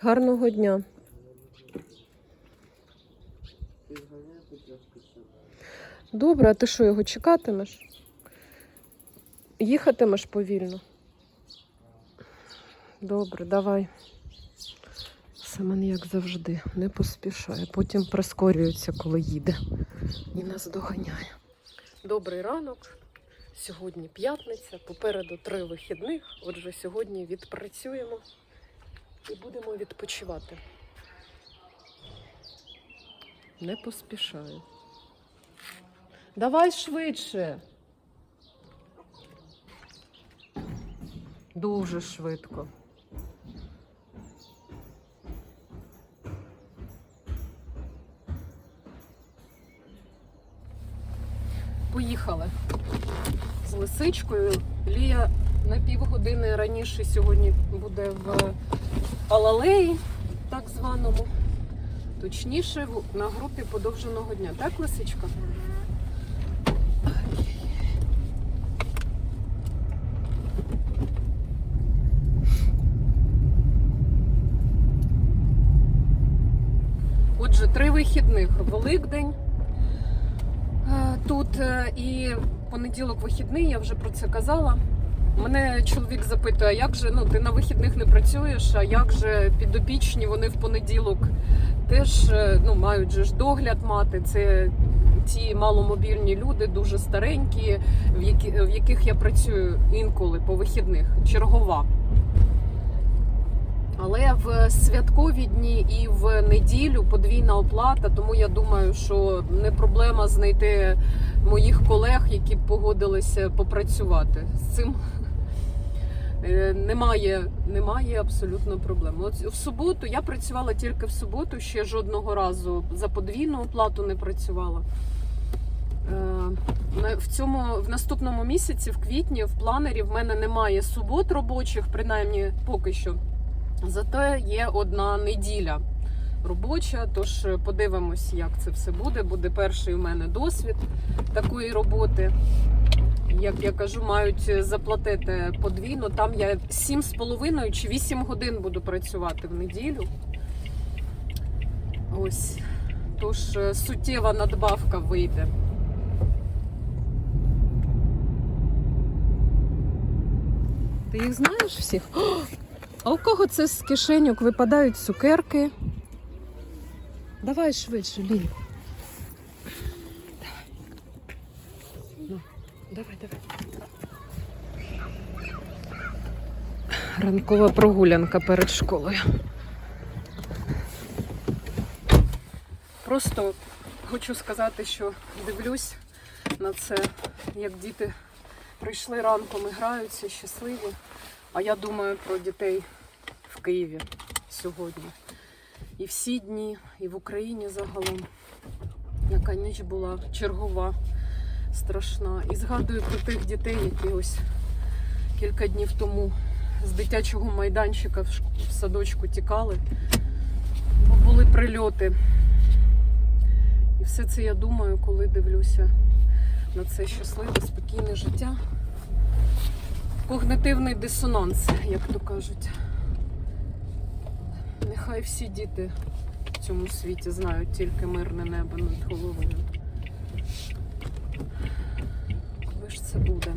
Гарного дня. Добре, а ти що, його чекатимеш? Їхатимеш повільно? Добре, давай. Семен, як завжди, не поспішає, потім прискорюється, коли їде і нас доганяє. Добрий ранок. Сьогодні п'ятниця, попереду три вихідних. Отже, сьогодні відпрацюємо і будемо відпочивати. Не поспішаю. Давай швидше. Дуже швидко. Поїхали з лисичкою. Лія на півгодини раніше сьогодні буде в Алалеї, так званому. Точніше, на групі подовженого дня. Так, лисичка? Отже, три вихідних. Великдень е, тут е, і понеділок вихідний, я вже про це казала. Мене чоловік запитує, як же ну ти на вихідних не працюєш, а як же підопічні вони в понеділок теж е, ну, мають же ж догляд мати. Це ті маломобільні люди, дуже старенькі, в, які, в яких я працюю інколи по вихідних, чергова. Але в святкові дні і в неділю подвійна оплата, тому я думаю, що не проблема знайти моїх колег, які б погодилися попрацювати. З цим немає, немає абсолютно проблем. От в суботу я працювала тільки в суботу, ще жодного разу за подвійну оплату не працювала. Е, В цьому в наступному місяці, в квітні, в планері в мене немає субот робочих, принаймні поки що. Зате є одна неділя робоча, тож подивимось, як це все буде. Буде перший у мене досвід такої роботи. Як я кажу, мають заплатити подвійно. Там я 7,5 чи 8 годин буду працювати в неділю. Ось. Тож е, суттєва надбавка вийде. Ти їх знаєш всіх? А у кого це з кишеньок випадають цукерки? Давай швидше, Лінь. Давай. Ну, давай, давай. Ранкова прогулянка перед школою. Просто хочу сказати, що дивлюсь на це, як діти прийшли ранком і граються, щасливі. А я думаю про дітей в Києві сьогодні. І всі дні, і в Україні загалом. Яка ніч була чергова, страшна. І згадую про тих дітей, які ось кілька днів тому з дитячого майданчика в в садочку тікали, бо були прильоти. І все це я думаю, коли дивлюся на це щасливе, спокійне життя когнитивний дисонанс, як то кажуть. Нехай всі діти в цьому світі знають тільки мирне небо над головою. Коли ж це буде?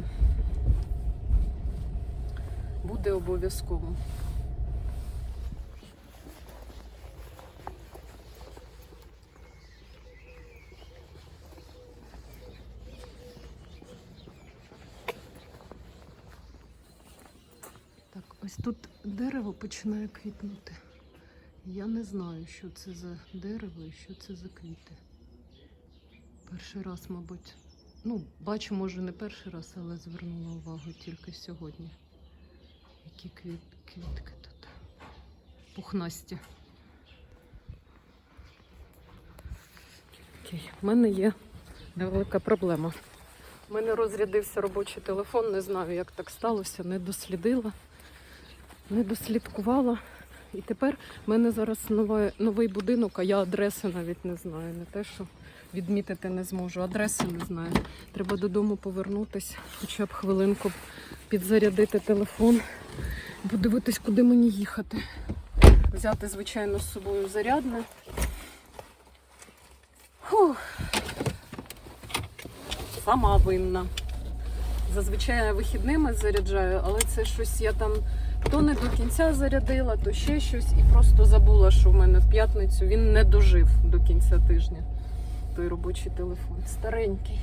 Буде обов'язково. Ось тут дерево починає квітнути. Я не знаю, що це за дерево і що це за квіти. Перший раз, мабуть. Ну, бачу, може, не перший раз, але звернула увагу тільки сьогодні. Які квіт, квітки тут. Пухнасті. У мене є невелика проблема. У мене розрядився робочий телефон, не знаю, як так сталося, не дослідила не дослідкувала. І тепер в мене зараз нове, новий будинок, а я адреси навіть не знаю. Не те, що відмітити не зможу. Адреси не знаю. Треба додому повернутися, хоча б хвилинку підзарядити телефон, подивитись, куди мені їхати. Взяти, звичайно, з собою зарядне. Фух. Сама винна. Зазвичай вихідними заряджаю, але це щось я там то не до кінця зарядила, то ще щось, і просто забула, що в мене в п'ятницю він не дожив до кінця тижня. Той робочий телефон. Старенький.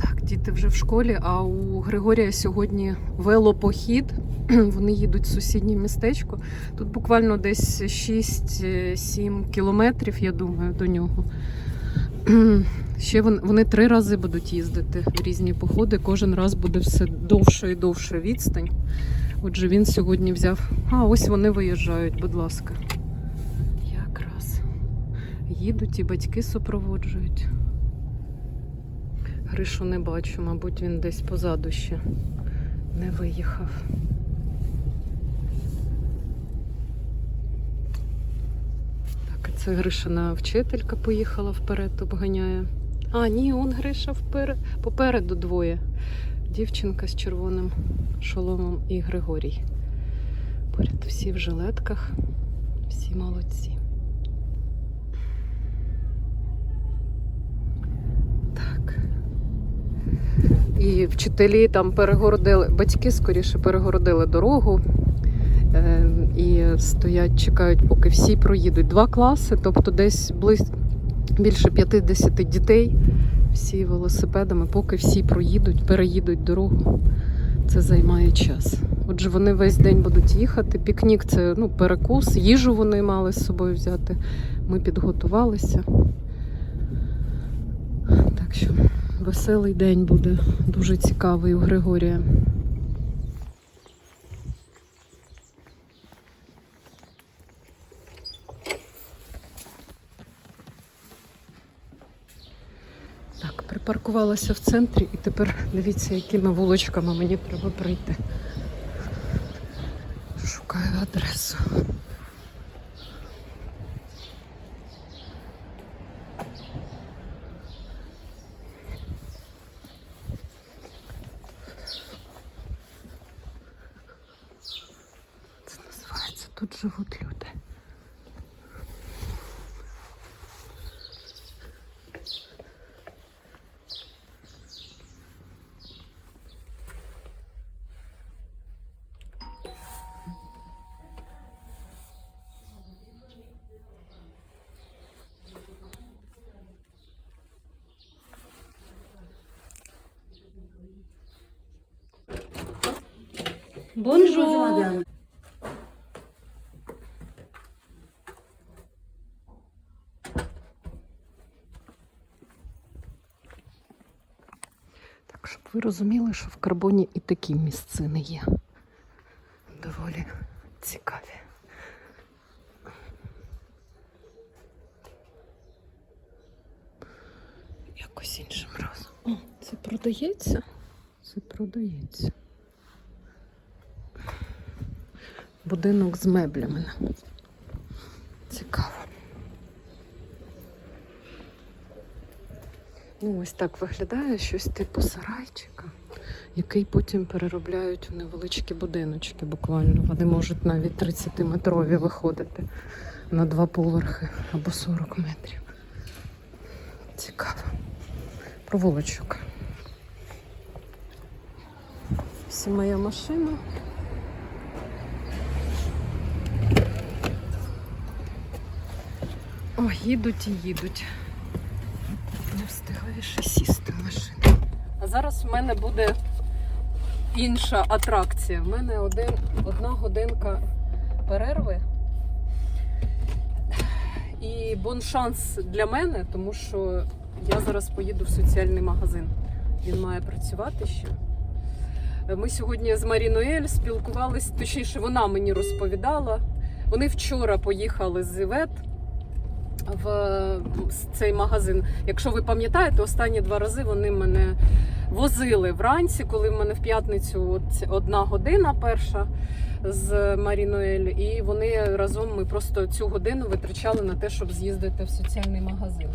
Так, діти вже в школі, а у Григорія сьогодні велопохід. Вони їдуть в сусіднє містечко. Тут буквально десь 6-7 кілометрів, я думаю, до нього. Ще вони, три рази будуть їздити в різні походи. Кожен раз буде все довше і довше відстань. Отже, він сьогодні взяв. А, ось вони виїжджають, будь ласка. Якраз. Їдуть і батьки супроводжують. Гришу не бачу, мабуть, він десь позаду ще не виїхав. Так, це Гришина вчителька поїхала вперед, обганяє. А, ні, он Гриша вперед. Попереду двоє. Дівчинка з червоним шоломом і Григорій. Поряд всі в жилетках, всі молодці. Так. І вчителі там перегородили, батьки скоріше перегородили дорогу. Е, і стоять, чекають, поки всі проїдуть. Два класи, тобто десь близько більше 50 дітей, всі велосипедами, поки всі проїдуть, переїдуть дорогу. Це займає час. Отже, вони весь день будуть їхати. Пікнік це ну, перекус, їжу вони мали з собою взяти. Ми підготувалися. Так що веселий день буде, дуже цікавий у Григорія. Так, припаркувалася в центрі і тепер дивіться, якими вулочками мені треба прийти. Шукаю адресу. Це називається Тут живуть люди. Bonjour. Так, щоб ви розуміли, що в карбоні і такі місцини є. Доволі цікаві. Якось іншим разом. О, це продається? Це продається. Будинок з меблями. Цікаво. Ну, ось так виглядає щось типу сарайчика, який потім переробляють у невеличкі будиночки буквально. Вони можуть навіть 30-метрові виходити на два поверхи або 40 метрів. Цікаво. Провулочок. Ось і моя машина. О, їдуть і їдуть. Не встигаю ще сісти в машину. А зараз в мене буде інша атракція. В мене один, одна годинка перерви. І боншанс для мене, тому що я зараз поїду в соціальний магазин. Він має працювати ще. Ми сьогодні з Марінуель спілкувалися, точніше, вона мені розповідала. Вони вчора поїхали з Івет в цей магазин. Якщо ви пам'ятаєте, останні два рази вони мене возили вранці, коли в мене в п'ятницю от одна година перша з Марінуель, і вони разом ми просто цю годину витрачали на те, щоб з'їздити в соціальний магазин.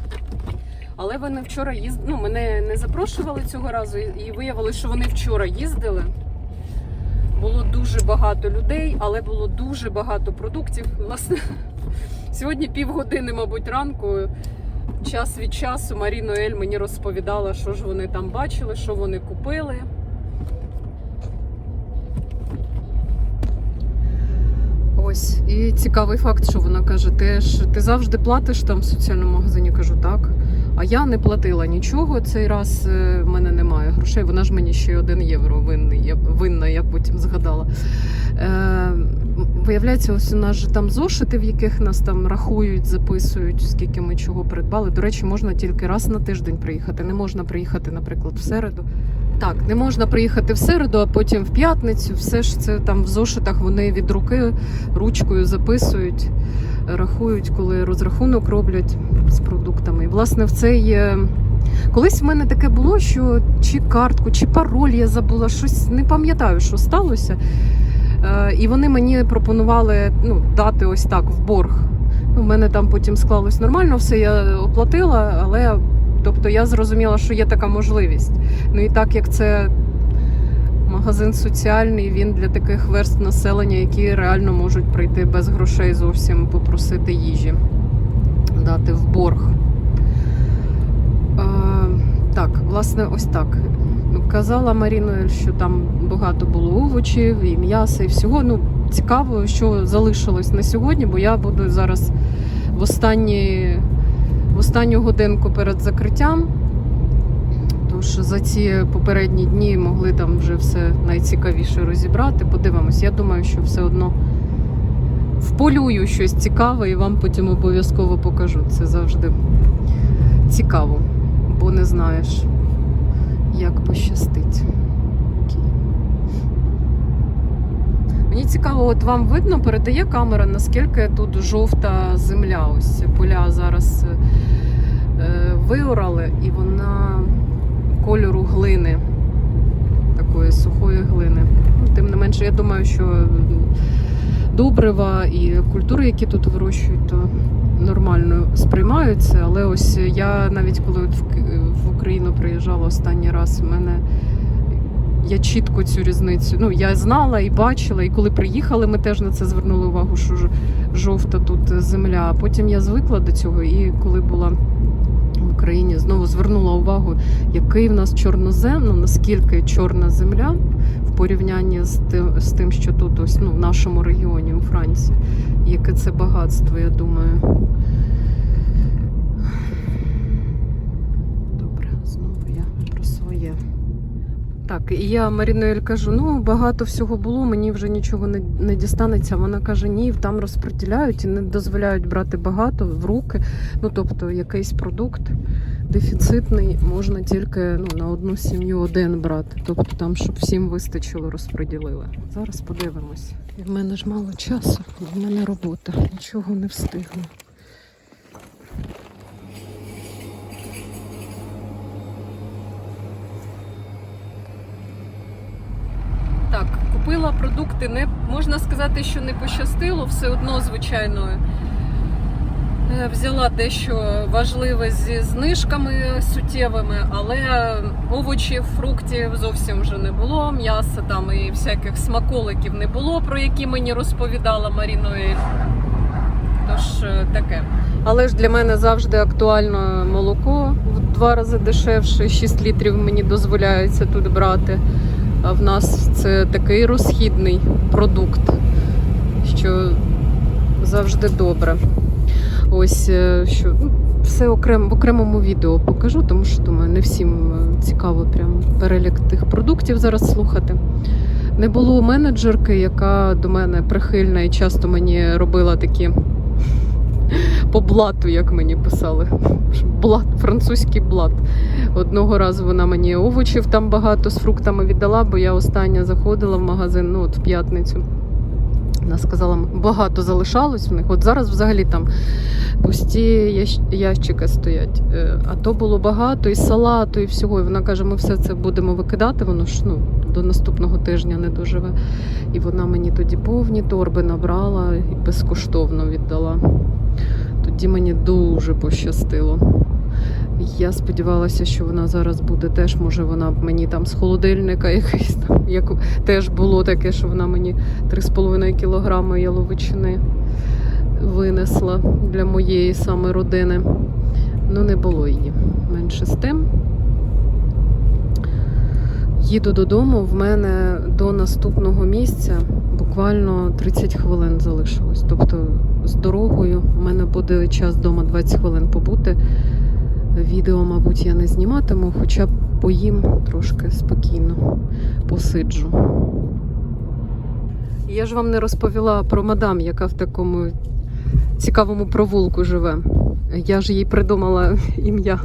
Але вони вчора їздили, ну, мене не запрошували цього разу, і виявилося, що вони вчора їздили. Було дуже багато людей, але було дуже багато продуктів. Власне, сьогодні півгодини, мабуть, ранку. Час від часу Маріно Ель мені розповідала, що ж вони там бачили, що вони купили. Ось, і цікавий факт, що вона каже: ти ж ти завжди платиш там в соціальному магазині. Кажу, так. А я не платила нічого. Цей раз е, в мене немає грошей. Вона ж мені ще один євро винний. Я винна, я потім згадала. Е, виявляється, ось у нас же там зошити, в яких нас там рахують, записують, скільки ми чого придбали. До речі, можна тільки раз на тиждень приїхати. Не можна приїхати, наприклад, в середу. Так, не можна приїхати в середу, а потім в п'ятницю. Все ж це там в зошитах вони від руки ручкою записують, рахують, коли розрахунок роблять з продуктами. І власне в цей. е, Колись в мене таке було, що чи картку, чи пароль я забула, щось не пам'ятаю, що сталося. Е, І вони мені пропонували ну, дати ось так в борг. У мене там потім склалось нормально, все я оплатила, але тобто я зрозуміла, що є така можливість. Ну і так як це магазин соціальний, він для таких верств населення, які реально можуть прийти без грошей зовсім попросити їжі, дати в борг. Е, так, власне, ось так. Казала Маріною, що там багато було овочів і м'яса, і всього. Ну, цікаво, що залишилось на сьогодні, бо я буду зараз в останні, в останню годинку перед закриттям. Тож за ці попередні дні могли там вже все найцікавіше розібрати. Подивимось, я думаю, що все одно вполюю щось цікаве і вам потім обов'язково покажу. Це завжди цікаво, бо не знаєш, як пощастить. Мені цікаво, от вам видно, передає камера, наскільки тут жовта земля. Ось поля зараз е, виорали, і вона кольору глини, такої сухої глини. Ну, Тим не менше, я думаю, що добрива і культури, які тут вирощують, то нормально сприймаються. Але ось я навіть коли в, Україну приїжджала останній раз, в мене я чітко цю різницю. Ну, я знала і бачила, і коли приїхали, ми теж на це звернули увагу, що жовта тут земля. А потім я звикла до цього, і коли була в Україні, знову звернула увагу, який в нас чорнозем, ну наскільки чорна земля порівнянні з тим, з тим, що тут ось ну, в нашому регіоні у Франції. Яке це багатство, я думаю. Добре, знову я про своє. Так, і я Марінель кажу: ну багато всього було, мені вже нічого не, не дістанеться. Вона каже: ні, там розподіляють і не дозволяють брати багато в руки. Ну тобто якийсь продукт дефіцитний можна тільки ну, на одну сім'ю один брати. Тобто там, щоб всім вистачило, розподілили. Зараз подивимось. І в мене ж мало часу, в мене робота, нічого не встигну. Так, купила продукти. Не можна сказати, що не пощастило, все одно, звичайно. Е, Взяла дещо важливе зі знижками суттєвими, але овочів, фруктів зовсім вже не було. М'яса там і всяких смаколиків не було, про які мені розповідала Маріною. Тож е, таке. Але ж для мене завжди актуально молоко в два рази дешевше, 6 літрів мені дозволяється тут брати. А в нас це такий розхідний продукт, що завжди добре. Ось е, що ну, все окремо в окремому відео покажу, тому що думаю, не всім е, цікаво прям перелік тих продуктів зараз слухати. Не було менеджерки, яка до мене прихильна і часто мені робила такі по блату, як мені писали. Блат, французький блат. Одного разу вона мені овочів там багато з фруктами віддала, бо я остання заходила в магазин, ну от в п'ятницю. Вона сказала, багато залишалось в них. От зараз взагалі там пусті ящ- ящики стоять. Е, А то було багато і салату, і всього. І вона каже, ми все це будемо викидати, воно ж ну, до наступного тижня не доживе. І вона мені тоді повні торби набрала і безкоштовно віддала. Тоді мені дуже пощастило. Я сподівалася, що вона зараз буде теж, може, вона б мені там з холодильника якийсь там, як теж було таке, що вона мені 3,5 кілограми яловичини винесла для моєї саме родини. Ну, не було її. Менше з тим. Їду додому. В мене до наступного місця буквально 30 хвилин залишилось. Тобто з дорогою в мене буде час вдома 20 хвилин побути. Відео, мабуть, я не зніматиму, хоча б поїм трошки спокійно посиджу. Я ж вам не розповіла про мадам, яка в такому цікавому провулку живе. Я ж їй придумала ім'я.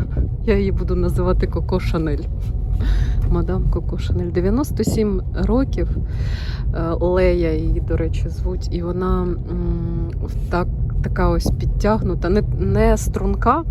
Я її буду називати Коко Шанель. Мадам Коко Шанель. 97 років. Е, Лея її, до речі, звуть. І вона так, така ось підтягнута, не, не струнка,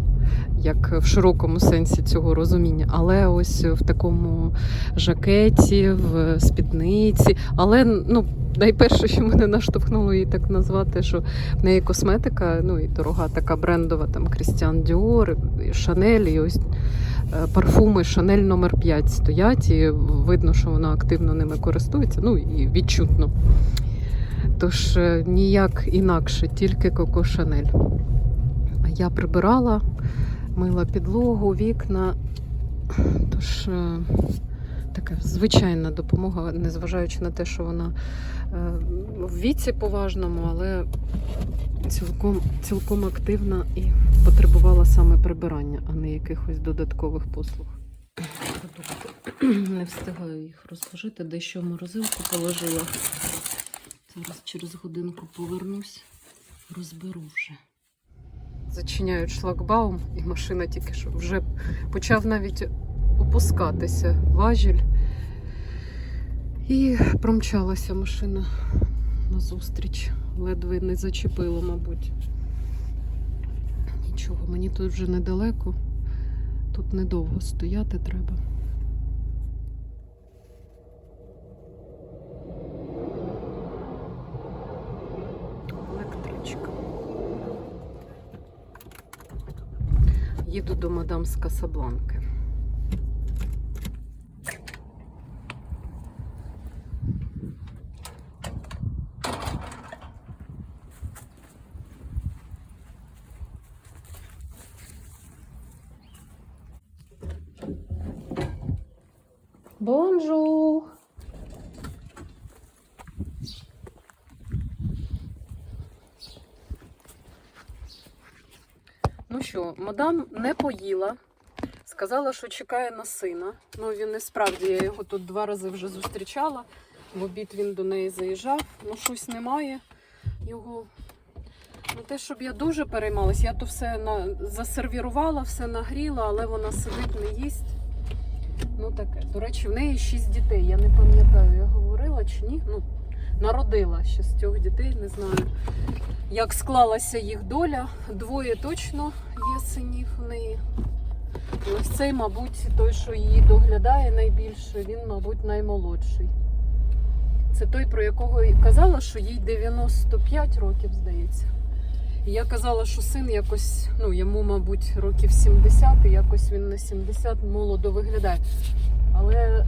як в широкому сенсі цього розуміння, але ось в такому жакеті, в спідниці. Але ну, найперше, що мене наштовхнуло її так назвати, що в неї косметика, ну і дорога така брендова, там Крістіан Діор, Шанель, і ось е, парфуми Шанель номер 5 стоять, і видно, що вона активно ними користується, ну і відчутно. Тож е, ніяк інакше, тільки Коко Шанель. Я прибирала, мила підлогу, вікна. Тож е, така звичайна допомога, незважаючи на те, що вона е, в віці поважному, але цілком, цілком активна і потребувала саме прибирання, а не якихось додаткових послуг. Не встигаю їх розложити, дещо в морозилку положила. Зараз через годинку повернусь, розберу вже. Зачиняють шлагбаум, і машина тільки що вже почав навіть опускатися важіль. І промчалася машина назустріч. Ледве не зачепило, мабуть. Нічого, мені тут вже недалеко. Тут недовго стояти треба. Їду до мадам з Касабланки. Бонжур! Ну що, мадам не поїла. Сказала, що чекає на сина. Ну, він не справді, я його тут два рази вже зустрічала. В обід він до неї заїжджав. Ну, щось немає його. Ну, те, щоб я дуже переймалась, я то все на... засервірувала, все нагріла, але вона сидить, не їсть. Ну таке. До речі, в неї шість дітей. Я не пам'ятаю, я говорила чи ні. Ну, народила шістьох дітей, не знаю, як склалася їх доля. Двоє точно є синів в неї. Ось цей, мабуть, той, що її доглядає найбільше, він, мабуть, наймолодший. Це той, про якого і казала, що їй 95 років, здається. Я казала, що син якось, ну, йому, мабуть, років 70, і якось він на 70 молодо виглядає. Але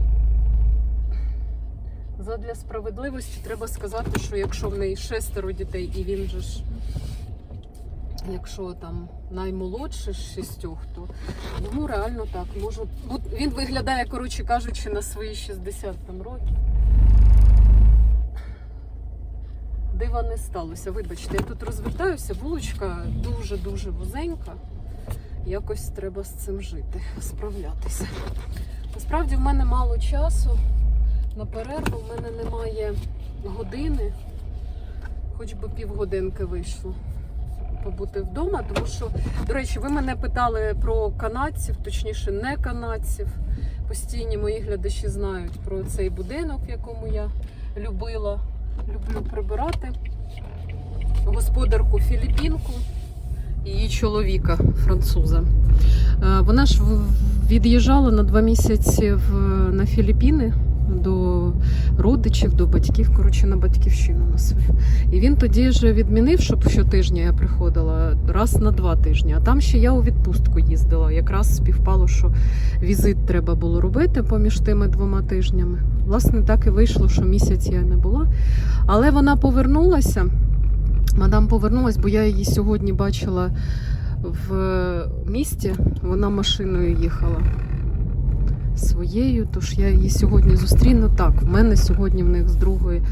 задля справедливості треба сказати, що якщо в неї шестеро дітей, і він же ж, якщо там наймолодший з шістьох, то йому реально так може. Він виглядає, коротше кажучи, на свої 60 там років. Дива не сталося. Вибачте, я тут розвертаюся, вуличка дуже-дуже вузенька. Якось треба з цим жити, справлятися. Насправді в мене мало часу на перерву, в мене немає години, хоч би півгодинки вийшло побути вдома, тому що, до речі, ви мене питали про канадців, точніше, не канадців. Постійні мої глядачі знають про цей будинок, в якому я любила, люблю прибирати. Господарку Філіппінку і її чоловіка, француза. Е, Вона ж від'їжджала на два місяці на Філіппіни до родичів, до батьків, коротше, на батьківщину на свою. І він тоді ж відмінив, щоб щотижня я приходила раз на два тижні. А там ще я у відпустку їздила. Якраз співпало, що візит треба було робити поміж тими двома тижнями. Власне, так і вийшло, що місяць я не була. Але вона повернулася. Мадам повернулась, бо я її сьогодні бачила в місті. Вона машиною їхала своєю, тож я її сьогодні зустріну. Так, в мене сьогодні в них з другої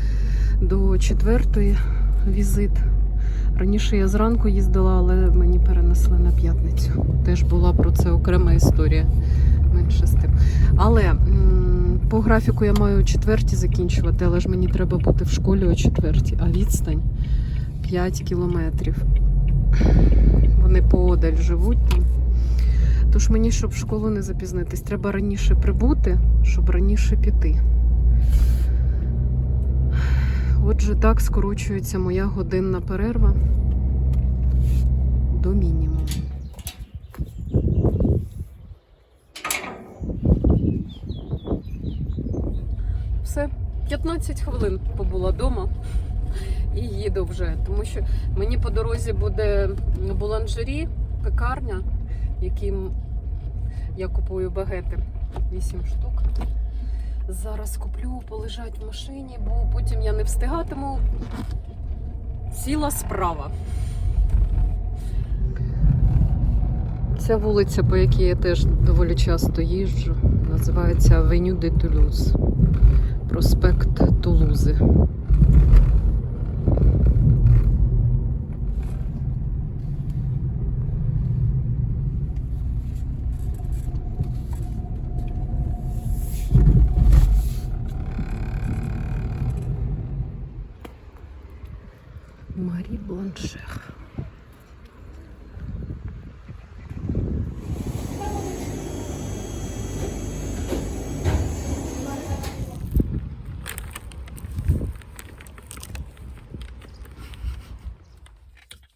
до четвертої візит. Раніше я зранку їздила, але мені перенесли на п'ятницю. Теж була про це окрема історія. Менше з тим. Але по графіку я маю о четвертій закінчувати, але ж мені треба бути в школі о четвертій, а відстань 5 кілометрів. Вони поодаль живуть там. Тож мені, щоб в школу не запізнитись, треба раніше прибути, щоб раніше піти. Отже, так скорочується моя годинна перерва до мінімуму. Все, 15 хвилин побула вдома і їду вже. Тому що мені по дорозі буде буланжері, пекарня, яким я купую багети. 8 штук. Зараз куплю, полежать в машині, бо потім я не встигатиму. Ціла справа. Ця вулиця, по якій я теж доволі часто їжджу, називається Авеню де Тулуз. Проспект Тулузи. Бланшех.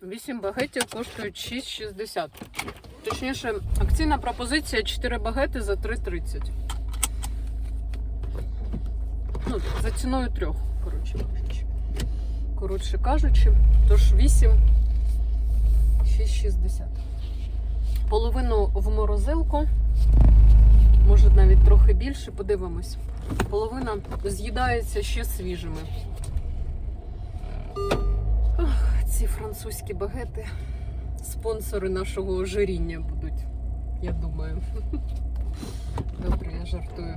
Вісім багетів коштують 6,60. Точніше, акційна пропозиція 4 багети за 3,30. Ну, за ціною трьох, коротше. Коротше кажучи, тож 8 6,60. Половину в морозилку, може навіть трохи більше, подивимось. Половина з'їдається ще свіжими. Ох, ці французькі багети спонсори нашого ожиріння будуть, я думаю. Добре, я жартую.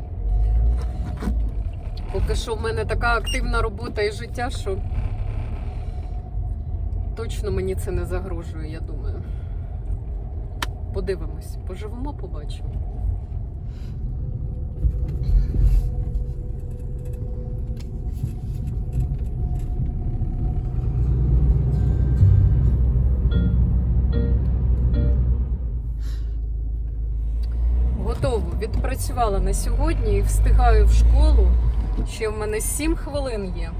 Поки що в мене така активна робота і життя, що точно мені це не загрожує, я думаю. Подивимось, поживемо, побачимо. Готово. Відпрацювала на сьогодні і встигаю в школу. Ще в мене 7 хвилин є.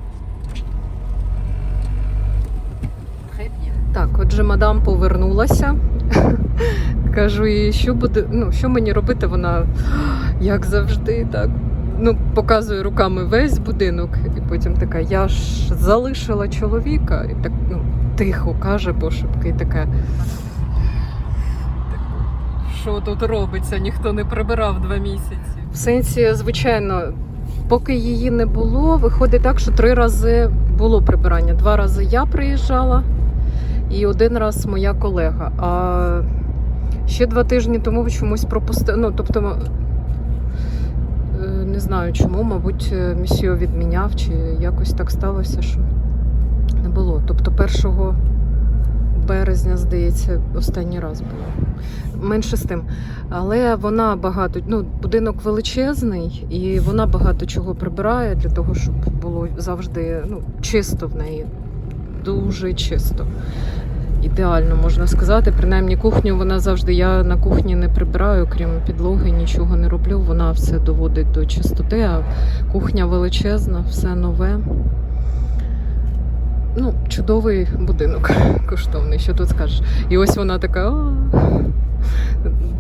Так, отже, мадам повернулася. Кажу їй, що буде, ну, що мені робити, вона як завжди, так. Ну, показує руками весь будинок, і потім така, я ж залишила чоловіка, і так ну, тихо каже пошепки, і така. Що тут робиться? Ніхто не прибирав два місяці. В сенсі, звичайно, поки її не було, виходить так, що три рази було прибирання. Два рази я приїжджала, і один раз моя колега. А ще два тижні тому чомусь пропустила. Ну, тобто, е, не знаю чому, мабуть, місіо відміняв, чи якось так сталося, що не було. Тобто, 1 березня, здається, останній раз було. Менше з тим. Але вона багато, ну, будинок величезний, і вона багато чого прибирає для того, щоб було завжди ну, чисто в неї. Дуже чисто. Ідеально можна сказати. Принаймні кухню вона завжди. Я на кухні не прибираю, крім підлоги, нічого не роблю. Вона все доводить до чистоти, а кухня величезна, все нове. Ну, чудовий будинок, коштовний, що тут скажеш. І ось вона така.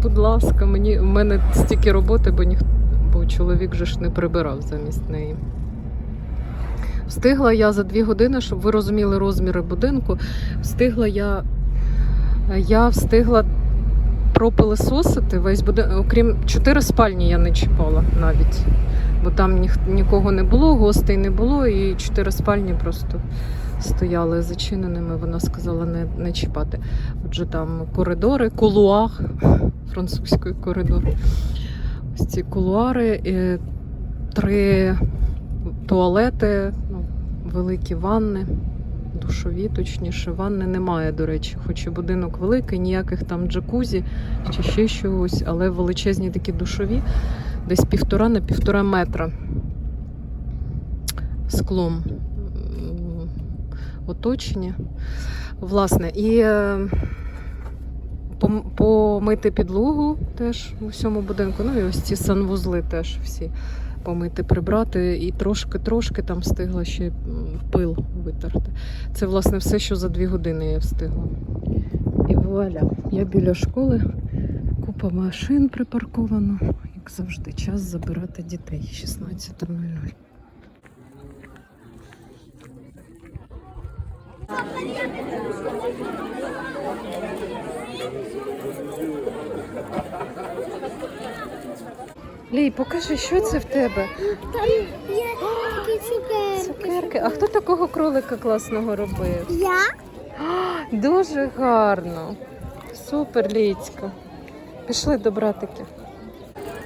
Будь ласка, мені в мене стільки роботи, бо ніх, бо бо чоловік же ж не прибирав замість неї. Встигла я за дві години, щоб ви розуміли розміри будинку. Встигла я, я встигла пропилисосити весь будинок. Окрім чотири спальні я не чіпала навіть. Бо там ніх, нікого не було, гостей не було, і чотири спальні просто стояли зачиненими. Вона сказала не, не чіпати. Отже, там коридори, кулуар, французький коридор. Ось ці кулуари, і три туалети, великі ванни, душові, точніше, ванни немає, до речі, хоч і будинок великий, ніяких там джакузі чи ще чогось, але величезні такі душові, десь півтора на півтора метра склом м, оточені. Власне, і е, помити підлогу теж у всьому будинку. Ну і ось ці санвузли теж всі помити, прибрати, і трошки-трошки там встигла ще пил витерти. Це, власне, все, що за дві години я встигла. І вуаля, я біля школи, купа машин припарковано. Як завжди, час забирати дітей 16.00. Лій, покажи, що це в тебе? Там є такі цукерки. Цукерки. А хто такого кролика класного робив? Я? Дуже гарно. Супер, Ліцька. Пішли до братиків.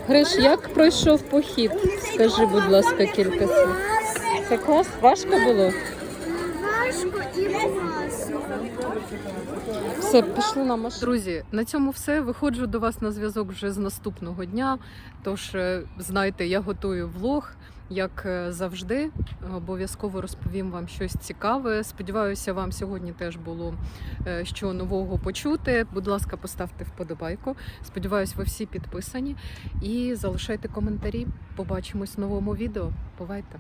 Гриш, як пройшов похід? Скажи, будь ласка, кілька слів. Це клас? Важко було? Важко і класно. Все, пішли на машину. Друзі, на цьому все. Виходжу до вас на зв'язок вже з наступного дня. Тож, е, знайте, я готую влог. Як е, завжди, обов'язково розповім вам щось цікаве. Сподіваюся, вам сьогодні теж було е, що нового почути. Будь ласка, поставте вподобайку. Сподіваюсь, ви всі підписані і залишайте коментарі. Побачимось в новому відео. Бувайте!